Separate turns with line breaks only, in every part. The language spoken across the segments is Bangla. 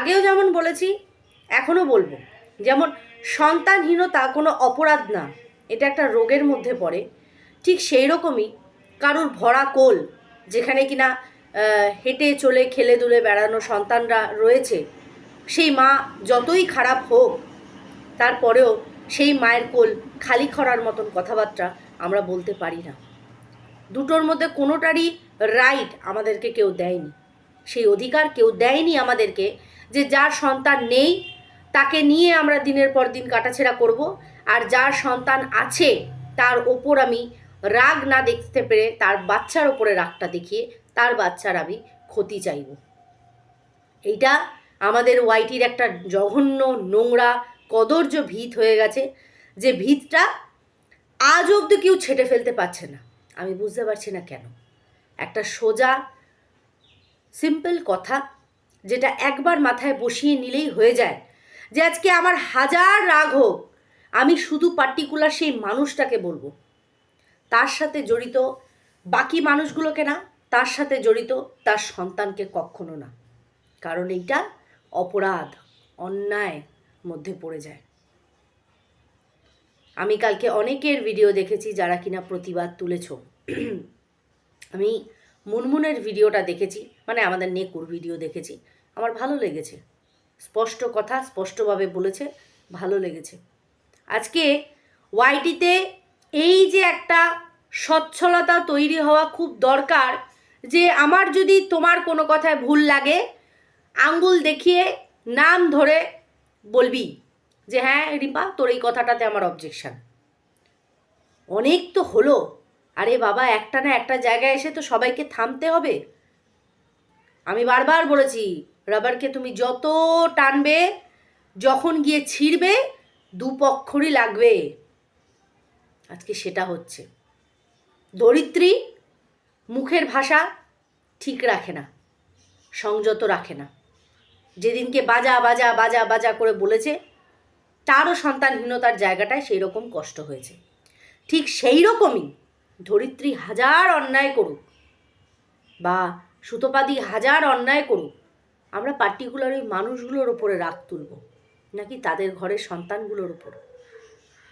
আগেও যেমন বলেছি, এখনও বলব। যেমন সন্তানহীনতা কোনো অপরাধ না, এটা একটা রোগের মধ্যে পড়ে। ঠিক সেই রকমই কারুর ভরা কোল, যেখানে কিনা হেঁটে চলে, খেলে দুলে বেড়ানো সন্তানরা রয়েছে, সেই মা যতই খারাপ হোক, তারপরেও সেই মায়ের কোল খালি খরার মতন কথাবার্তা আমরা বলতে পারি না। দুটোর মধ্যে কোনোটারই রাইট আমাদেরকে কেউ দেয়নি। সেই অধিকার কেউ দেয়নি আমাদেরকে যে যার সন্তান নেই, তাকে নিয়ে আমরা দিনের পর দিন কাটাছেড়া করব। আর যার সন্তান আছে, তার ওপর আমি রাগ না দেখতে পেরে তার বাচ্চার ওপরে রাগটা দেখিয়ে তার বাচ্চার আমি ক্ষতি চাইব। এইটা আমাদের ওয়াইটির একটা জঘন্য নোংরা কদর্য ভিত হয়ে গেছে, যে ভিতটা আজ অবধি কেউ ছেটে ফেলতে পারছে না। আমি বুঝতে পারছি না কেন। একটা সোজা সিম্পল কথা যেটা একবার মাথায় বসিয়ে নিলেই হয়ে যায়। যে আজকে আমার হাজার রাগ হোক, আমি শুধু পার্টিকুলার সেই মানুষটাকে বলব। তার সাথে জড়িত বাকি মানুষগুলোকে না, তার সাথে জড়িত তার সন্তানকে কখনো না। কারণ এইটা অপরাধ, অন্যায় মধ্যে পড়ে যায়। আমি কালকে অনেকের ভিডিও দেখেছি যারা কিনা প্রতিবাদ তুলেছ। আমি মুনমুনের ভিডিওটা দেখেছি মানে আমাদের নেকুর ভিডিও দেখেছি। আমার ভালো লেগেছে। স্পষ্ট কথা, স্পষ্টভাবে বলেছে, ভালো লেগেছে। আজকে ওয়াইটিতে এই যে একটা সচ্ছলতা তৈরি হওয়া খুব দরকার, যে আমার যদি তোমার কোনো কথায় ভুল লাগে, আঙ্গুল দেখিয়ে নাম ধরে বলবি যে হ্যাঁ রিপা তোর এই কথাটাতে আমার অবজেকশন অনেক তো হলো। আরে বাবা, একটা না একটা জায়গায় এসে তো সবাইকে থামতে হবে। আমি বারবার বলেছি, রাবারকে তুমি যত টানবে, যখন গিয়ে ছিঁড়বে দুপক্ষরই লাগবে। আজকে সেটা হচ্ছে। দরিদ্রী মুখের ভাষা ঠিক রাখে না, সংযত রাখে না। যেদিনকে বাজা বাজা বাজা বাজা করে বলেছে, তারও সন্তানহীনতার জায়গাটায় সেই রকম কষ্ট হয়েছে। ঠিক সেই রকমই ধরিত্রী হাজার অন্যায় করুক বা সুতোপাদি হাজার অন্যায় করুক, আমরা পার্টিকুলার ওই মানুষগুলোর ওপরে রাগ তুলব, নাকি তাদের ঘরের সন্তানগুলোর ওপর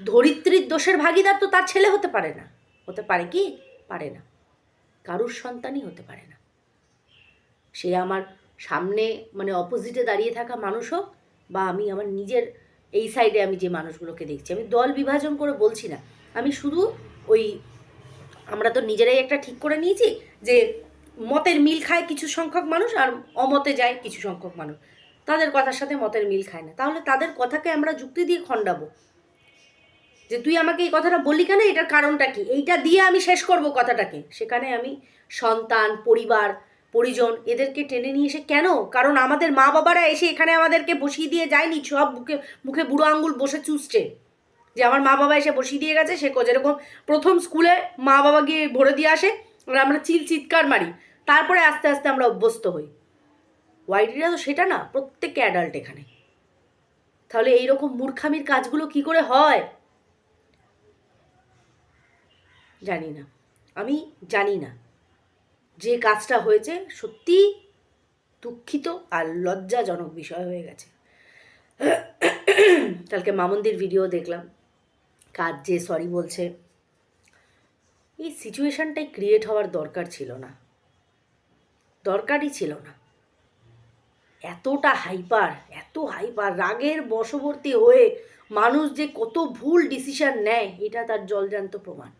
ধরিত্রীর দোষের ভাগিদার তো তার ছেলে হতে পারে না। হতে পারে কি? পারে না। কারুর সন্তানই হতে পারে না। সে আমার সামনে মানে অপোজিটে দাঁড়িয়ে থাকা মানুষ হোক, বা আমি আমার নিজের এই সাইডে আমি যে মানুষগুলোকে দেখছি, আমি দল বিভাজন করে বলছি না। আমি শুধু ওই আমরা তো নিজেরাই একটা ঠিক করে নিয়েছি যে মতের মিল খায় কিছু সংখ্যক মানুষ আর অমতে যায় কিছু সংখ্যক মানুষ। তাদের কথার সাথে মতের মিল খায় না। তাহলে তাদের কথাকে আমরা যুক্তি দিয়ে খণ্ডাবো। যে তুই আমাকে এই কথাটা বললি কেন? এটার কারণটা কি? এইটা দিয়ে আমি শেষ করব কথাটাকে। সেখানে আমি সন্তান, পরিবার, পরিজন এদেরকে টেনে নিয়ে এসে কেন? কারণ আমাদের মা বাবারা এসে এখানে আমাদেরকে বসিয়ে দিয়ে যায়নি। সব মুখে মুখে বুড়ো আঙ্গুল বসে চুষছে। যে আমার মা বাবা এসে বসিয়ে দিয়ে গেছে, সে যেরকম প্রথম স্কুলে মা বাবা গিয়ে ভরে দিয়ে আসে আর আমরা চিল চিৎকার মারি। তারপরে আস্তে আস্তে আমরা অভ্যস্ত হই। ওয়াইডিরা তো সেটা না, প্রত্যেককে অ্যাডাল্ট এখানে। তাহলে এইরকম মূর্খামির কাজগুলো কি করে হয়? জানি না। আমি জানি না। যে কাজটা হয়েছে সত্যি দুঃখিত আর লজ্জাজনক বিষয় হয়ে গেছে। কালকে মামন্দির ভিডিও দেখলাম। যে সরি বলছে। এই সিচুয়েশনটাই ক্রিয়েট হওয়ার দরকার ছিল না। দরকারই ছিল না। এতটা হাইপার এত হাইপার রাগের বশবর্তী হয়ে মানুষ যে কত ভুল ডিসিশন নেয়, এটা তার জলজান্ত প্রমাণ।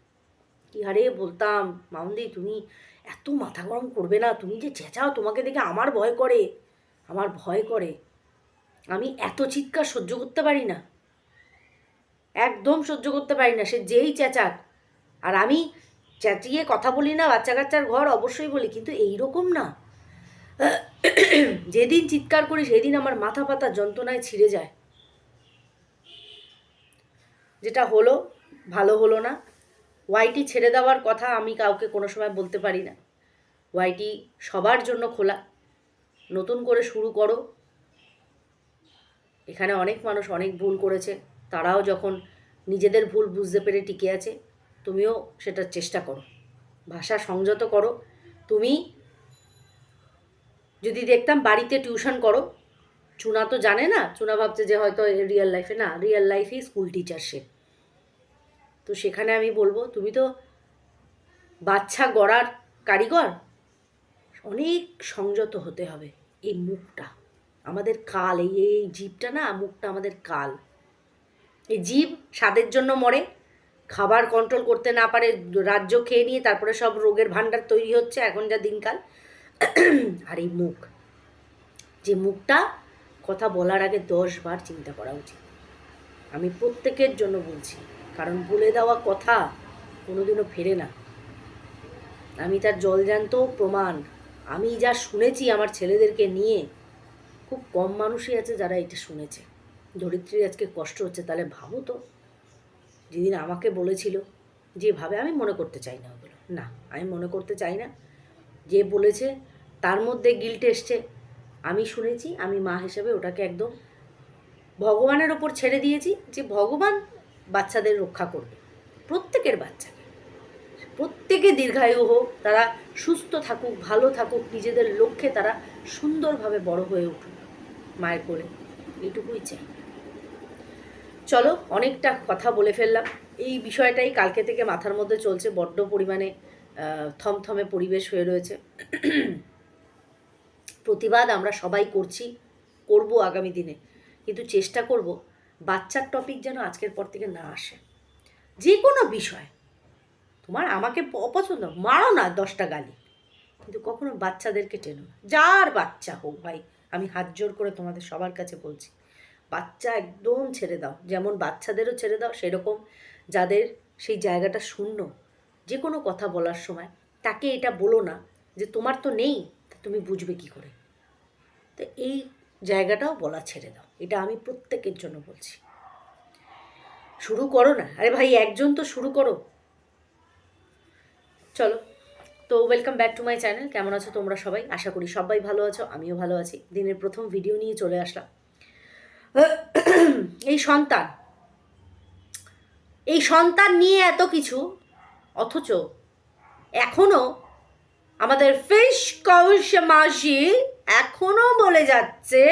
কি হারে বলতাম মামদি তুমি এত মাথা গরম করবে না, তুমি যে চেঁচাও, তোমাকে দেখে আমার ভয় করে। আমার ভয় করে। আমি এত চিৎকার সহ্য করতে পারি না। একদম সহ্য করতে পারি না, সে যেই চেঁচাক। আর আমি চেঁচিয়ে কথা বলি না বাচ্চা কাচ্চার ঘর অবশ্যই বলি, কিন্তু এই রকম না। যেদিন চিৎকার করি, সেদিন আমার মাথা পাতা যন্ত্রণায় ছিঁড়ে যায়। যেটা হলো, ভালো হলো না। ওয়াইটি ছেড়ে দেওয়ার কথা আমি কাউকে কোনো সময় বলতে পারি না। ওয়াইটি সবার জন্য খোলা। নতুন করে শুরু করো। এখানে অনেক মানুষ অনেক ভুল করেছে। তারাও যখন নিজেদের ভুল বুঝতে পেরে টিকে আছে, তুমিও সেটার চেষ্টা করো। ভাষা সংযত করো। তুমি যদি দেখতাম বাড়িতে টিউশন করো, চুনা তো জানে না, চুনা ভাবছে যে হয়তো রিয়েল লাইফে না রিয়েল লাইফেই স্কুল টিচার সে। তো সেখানে আমি বলব, তুমি তো বাচ্চা গড়ার কারিগর, অনেক সংযত হতে হবে এই মুখটা। আমাদের কাল, এই এই জীবটা না, মুখটা আমাদের কাল। এই জীব স্বাদের জন্য মরে, খাবার কন্ট্রোল করতে না পারে, রাজ্য খেয়ে নিয়ে তারপরে সব রোগের ভাণ্ডার তৈরি হচ্ছে, এখন যা দিনকাল। আর এই মুখ, যে মুখটা কথা বলার আগে দশ বার চিন্তা করা উচিত। আমি প্রত্যেকের জন্য বলছি, কারণ বলে দেওয়া কথা কোনোদিনও ফেরে না। আমি তার জলজান্ত প্রমাণ, আমি যা শুনেছি আমার ছেলেদেরকে নিয়ে, খুব কম মানুষই আছে যারা এটা শুনেছে। ধরিত্রীর আজকে কষ্ট হচ্ছে, তাহলে ভাবো তো। যেদিন আমাকে বলেছিল যেভাবে আমি মনে করতে চাই না ওগুলো। না, আমি মনে করতে চাই না। যে বলেছে, তার মধ্যে গিল্ট এসছে। আমি শুনেছি, আমি মা হিসেবে ওটাকে একদম ভগবানের ওপর ছেড়ে দিয়েছি যে ভগবান বাচ্চাদের রক্ষা করবে। প্রত্যেকের বাচ্চাকে। প্রত্যেকে দীর্ঘায়ু হোক, তারা সুস্থ থাকুক, ভালো থাকুক, নিজেদের লক্ষ্যে তারা সুন্দরভাবে বড় হয়ে উঠুক। মায়ের কোলে, এইটুকুই চাই। চলো, অনেকটা কথা বলে ফেললাম। এই বিষয়টাই কালকে থেকে মাথার মধ্যে চলছে, বড্ড পরিমাণে থমথমে পরিবেশ হয়ে রয়েছে। প্রতিবাদ আমরা সবাই করছি, করব আগামী দিনে। কিন্তু চেষ্টা করব, বাচ্চার টপিক যেন আজকের পর থেকে না আসে। যে কোনো বিষয়, তোমার আমাকে অপছন্দ মারো না দশটা গালি। কিন্তু কখনো বাচ্চাদেরকে টেনো না। যার বাচ্চা হোক, ভাই, আমি হাত জোর করে তোমাদের সবার কাছে বলছি বাচ্চা একদম ছেড়ে দাও। যেমন বাচ্চাদেরও ছেড়ে দাও, সেরকম যাদের সেই জায়গাটা শূন্য যে কোনো কথা বলার সময়। তাকে এটা বলো না যে তোমার তো নেই তুমি বুঝবে কি করে? তো এই জায়গাটাও বলা ছেড়ে দাও। এটা আমি প্রত্যেকের জন্য বলছি। শুরু করো না। আরে ভাই, একজন তো শুরু করো। চলো। তো welcome back to my channel কেমন আছো তোমরা সবাই? আশা করি সবাই ভালো আছো, আমিও ভালো আছি। দিনের প্রথম ভিডিও নিয়ে চলে আসলাম। এই সন্তান। এই সন্তান নিয়ে এত কিছু, অথচ এখনও আমাদের ফিশ কৌশ মাসি এখনও বলে যাচ্ছে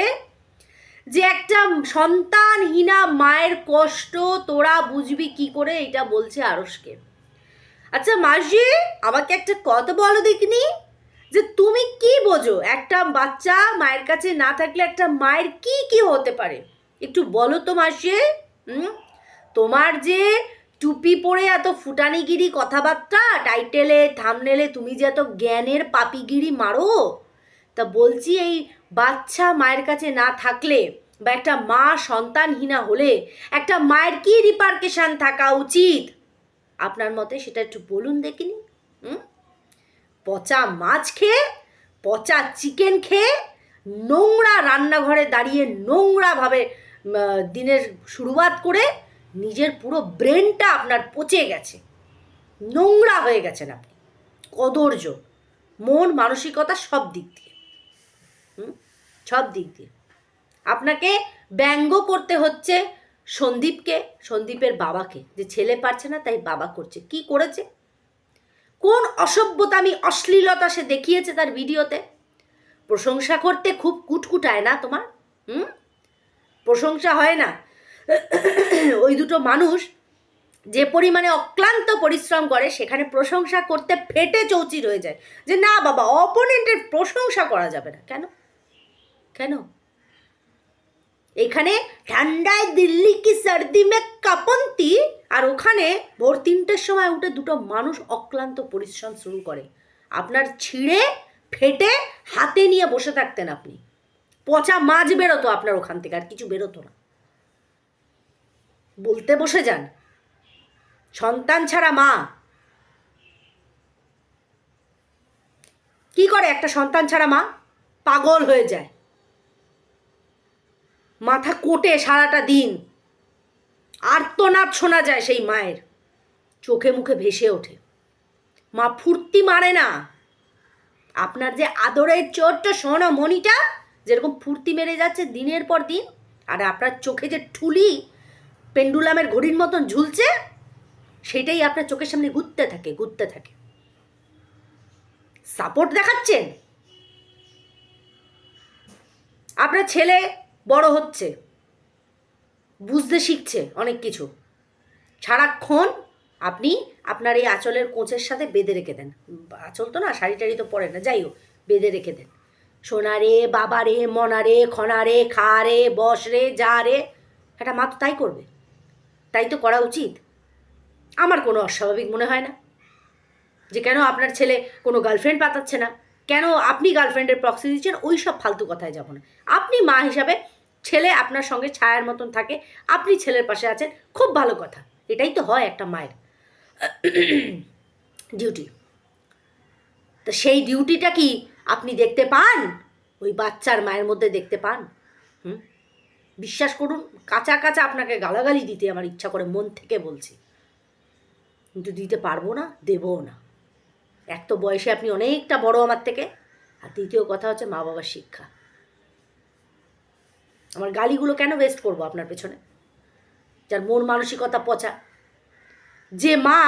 যে একটা সন্তানহীনা মায়ের কষ্ট, তোরা বুঝবি কি করে, এটা বলছে আরসকে আচ্ছা মাসি, আমাকে একটা কথা বলো দেখিনি? যে তুমি কি বোঝো? একটা বাচ্চা মায়ের কাছে না থাকলে একটা মায়ের কি কি হতে পারে? একটু বলো তো মাসে, হুম? তোমার যে টুপি পরে এত ফুটানিগিরি কথাবার্তা, টাইটেলে, থামনেলে তুমি যে এত জ্ঞানের পাপিগিরি মারো? তা বলছি এই বাচ্চা মায়ের কাছে না থাকলে বা একটা মা সন্তানহীনা হলে একটা মায়ের কি রিপার্কেশন থাকা উচিত? আপনার মতে সেটা একটু বলুন দেখিনি, হুম? পচা মাছ খেয়ে, পচা চিকেন খেয়ে, নোংরা রান্নাঘরে দাঁড়িয়ে নোংরাভাবে দিনের শুরুয়াত করে নিজের পুরো ব্রেনটা আপনার পচে গেছে। নোংরা হয়ে গেছেন আপনি। কদর্য। মন, মানসিকতা সব দিক দিয়ে। সব দিক দিয়ে। আপনাকে ব্যঙ্গ করতে হচ্ছে সন্দীপকে, সন্দীপের বাবাকে। যে ছেলে পারছে না, তাই বাবা করছে। কি করেছে? কোন অসভ্যতামি অশ্লীলতা সে দেখিয়েছে তার ভিডিওতে? প্রশংসা করতে খুব কুটকুটায় না তোমার? হুম? প্রশংসা হয় না। ওই দুটো মানুষ যে পরিমাণে অক্লান্ত পরিশ্রম করে, সেখানে প্রশংসা করতে ফেটে চৌচির হয়ে যায়। যে না বাবা অপোনেন্টের প্রশংসা করা যাবে না। কেন? কেন? এখানে ঠান্ডায় দিল্লি কি সর্দি মে কাপন্তি? আর ওখানে ভোর তিনটের সময় উঠে দুটো মানুষ অক্লান্ত পরিশ্রম শুরু করে। আপনার ছিঁড়ে, ফেটে, হাতে নিয়ে বসে থাকতেন আপনি। পচা মাছ বেরোতো আপনার ওখান থেকে, আর কিছু বেরোতো না। বলতে বসে যান। সন্তান ছাড়া মা। কি করে একটা সন্তান ছাড়া মা? পাগল হয়ে যায়। মাথা কোটে সারাটা দিন। আর্তনাদ শোনা যায় সেই মায়ের। চোখে মুখে ভেসে ওঠে। মা ফুর্তি মারে না। আপনার যে আদরের ছোট্ট সোনা মণিটা, যেরকম ফুর্তি মেরে যাচ্ছে দিনের পর দিন, আর আপনার চোখে যে ঠুলি পেন্ডুলামের ঘড়ির মতন ঝুলছে, সেটাই আপনার চোখের সামনে ঘুরতে থাকে ঘুরতে থাকে। সাপোর্ট দেখাচ্ছেন? আপনার ছেলে বড় হচ্ছে। বুঝতে শিখছে অনেক কিছু। সারাক্ষণ আপনি আপনার এই আঁচলের কোঁচের সাথে বেঁধে রেখে দেন। আঁচল তো না শাড়ি টাড়ি তো পরে না, যাই হোক, বেঁধে রেখে দেন। সোনা রে, বাবা রে, মনা রে, খনা রে, খা রে, বস রে, যা রে, একটা মা তো তাই করবে। তাই তো করা উচিত। আমার কোনো অস্বাভাবিক মনে হয় না যে কেন আপনার ছেলে কোনো গার্লফ্রেন্ড পাতাচ্ছে না। কেন আপনি গার্লফ্রেন্ডের প্রক্সি দিচ্ছেন, ওই সব ফালতু কথায় যাব না। আপনি মা হিসাবে ছেলে আপনার সঙ্গে ছায়ার মতন থাকে, আপনি ছেলের পাশে আছেন, খুব ভালো কথা। এটাই তো হয় একটা মায়ের ডিউটি তো সেই ডিউটিটা কি আপনি দেখতে পান? ওই বাচ্চার মায়ের মধ্যে দেখতে পান? হুম? বিশ্বাস করুন কাঁচা কাঁচা আপনাকে গালাগালি দিতে আমার ইচ্ছা করে, মন থেকে বলছি। কিন্তু দিতে পারব না, দেবও না। এক তো বয়সে আপনি অনেকটা বড় আমার থেকে। আর দ্বিতীয় কথা হচ্ছে মা বাবার শিক্ষা। আমার গালিগুলো কেন ওয়েস্ট করব আপনার পেছনে? যার মন মানসিকতা পচা। যে মা,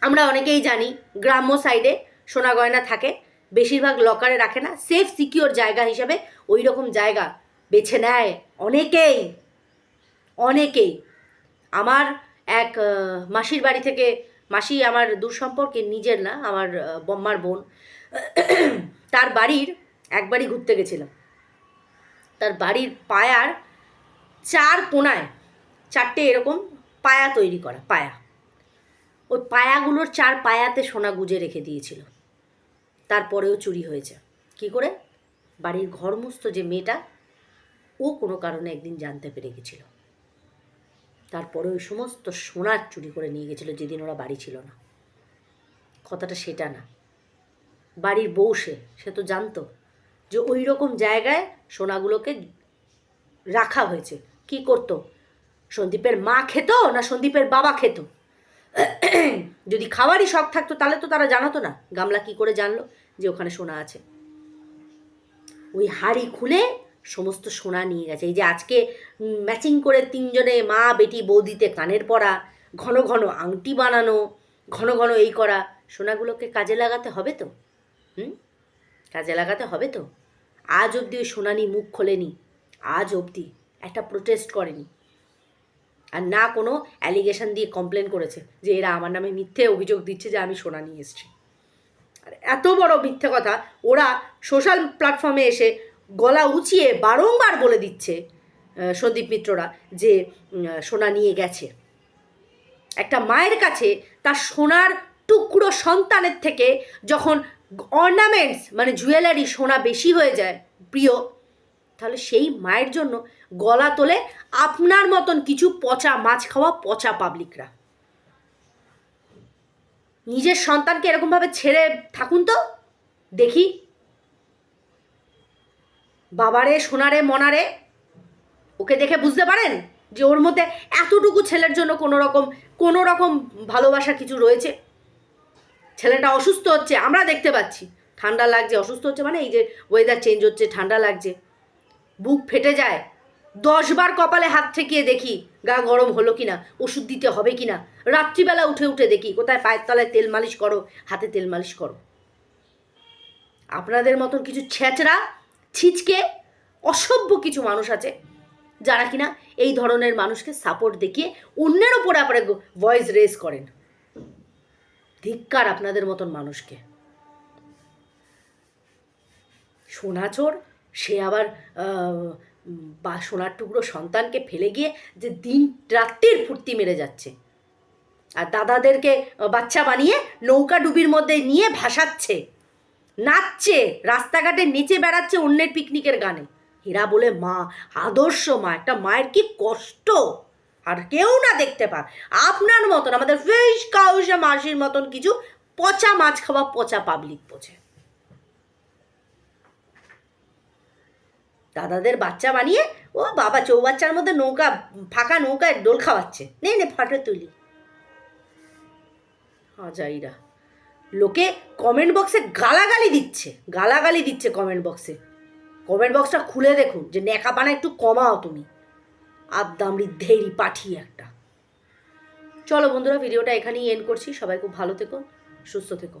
আমরা অনেকেই জানি, গ্রাম্য সাইডে সোনা গয়না থাকে, বেশিরভাগ লকারে রাখে না সেফ সিকিওর জায়গা হিসাবে ওই রকম জায়গা বেছে নেয় অনেকেই। অনেকেই। আমার এক মাসির বাড়ি থেকে, মাসি আমার দূর সম্পর্কে নিজের না, আমার বম্মার বোন। তার বাড়ির একবারই ঘুরতে গেছিলাম। তার বাড়ির পায়ার চার কোনায় চারটে এরকম পায়া তৈরি করা, পায়া। ওই পায়াগুলোর চার পায়াতে সোনা গুজে রেখে দিয়েছিল। তারপরেও চুরি হয়েছে। কি করে? বাড়ির ঘরমস্ত যে মেয়েটা, ও কোনো কারণে একদিন জানতে পেরে গেছিল। তারপরে ওই সমস্ত সোনার চুরি করে নিয়ে গেছিল যেদিন ওরা বাড়ি ছিল না। কথাটা সেটা না। বাড়ির বউ সে সে তো জানতো। যে ওই রকম জায়গায় সোনাগুলোকে রাখা হয়েছে। কি করতো? সন্দীপের মা খেত না সন্দীপের বাবা খেত? যদি খাওয়ারই শখ থাকতো, তাহলে তো তারা জানাতো না। গামলা কি করে জানলো যে ওখানে সোনা আছে? ওই হাড়ি খুলে সমস্ত সোনা নিয়ে গেছে। এই যে আজকে ম্যাচিং করে তিনজনে মা, বেটি, বৌদিতে কানের পরা ঘন ঘন আংটি বানানো, ঘন ঘন এই করা, সোনাগুলোকে কাজে লাগাতে হবে তো? হুম? কাজে লাগাতে হবে তো? আজ অবধি ওই সোনানি মুখ খোলেনি। আজ অবধি একটা প্রোটেস্ট করেনি। আর না কোনো অ্যালিগেশন দিয়ে কমপ্লেন করেছে যে এরা আমার নামে মিথ্যে অভিযোগ দিচ্ছে যে আমি সোনা নিয়ে এসেছি। আর এত বড় মিথ্যে কথা ওরা সোশ্যাল প্ল্যাটফর্মে এসে গলা উঁচিয়ে বারংবার বলে দিচ্ছে সন্দীপ মিত্ররা যে সোনা নিয়ে গেছে। একটা মায়ের কাছে তার সোনার টুকরো সন্তানের থেকে যখন অর্নামেন্টস মানে জুয়েলারি সোনা বেশি হয়ে যায়, প্রিয়, তাহলে সেই মায়ের জন্য গলা তোলে আপনার মতন কিছু পচা, মাছ খাওয়া পচা পাবলিকরা নিজের সন্তানকে এরকমভাবে ছেড়ে থাকুন তো, দেখি। বাবারে, সোনারে, মনারে, ওকে দেখে বুঝতে পারেন যে ওর মধ্যে এতটুকু ছেলের জন্য কোনো রকম কোনো রকম ভালোবাসা কিছু রয়েছে? ছেলেটা অসুস্থ হচ্ছে, আমরা দেখতে পাচ্ছি। ঠান্ডা লাগছে, অসুস্থ হচ্ছে মানে এই যে ওয়েদার চেঞ্জ হচ্ছে, ঠান্ডা লাগছে। বুক ফেটে যায়। দশবার কপালে হাত ঠেকিয়ে দেখি, গা গরম হলো কি না ওষুধ দিতে হবে কি না রাত্রিবেলা উঠে উঠে দেখি, কোথায় পায়ের তলায় তেল মালিশ করো, হাতে তেল মালিশ করো। আপনাদের মতন কিছু ছেঁচড়া, ছিচকে, অসভ্য কিছু মানুষ আছে, যারা কিনা এই ধরনের মানুষকে সাপোর্ট দেখিয়ে অন্যের ওপরে আপনার ভয়েস রেজ করেন। ধিক্কার আপনাদের মতন মানুষকে। সোনাচোর সে আবার বা, সোনার টুকরো সন্তানকে ফেলে গিয়ে যে দিন রাত্রির ফুর্তি মেরে যাচ্ছে। আর দাদাদেরকে বাচ্চা বানিয়ে নৌকা ডুবির মধ্যে নিয়ে ভাসাচ্ছে, নাচছে রাস্তাঘাটে নেচে বেড়াচ্ছে অন্যের পিকনিকের গানে। এরা বলে, মা, আদর্শ মা, একটা মায়ের কি কষ্ট? আর কেউ না দেখতে পার আপনার মতন, আমাদের ফিশ কাউসা মাসির মতন কিছু পচা মাছ খাওয়া পচা পাবলিক বোঝে। দাদাদের বাচ্চা বানিয়ে, ও বাবা চৌবাচ্চার মধ্যে নৌকা, ফাঁকা নৌকায় ডোল খাওয়াচ্ছে। নে নে, ফটো তুলি। হাজাইরা। লোকে কমেন্ট বক্সে গালাগালি দিচ্ছে গালাগালি দিচ্ছে কমেন্ট বক্সে কমেন্ট বক্সটা খুলে দেখুন, যে ন্যাকাপানা একটু কমাও তুমি। আদামরি পাঠি একটা। চলো বন্ধুরা ভিডিওটা এখানেই এন্ড করছি। সবাই খুব ভালো থেকো, সুস্থ থেকো।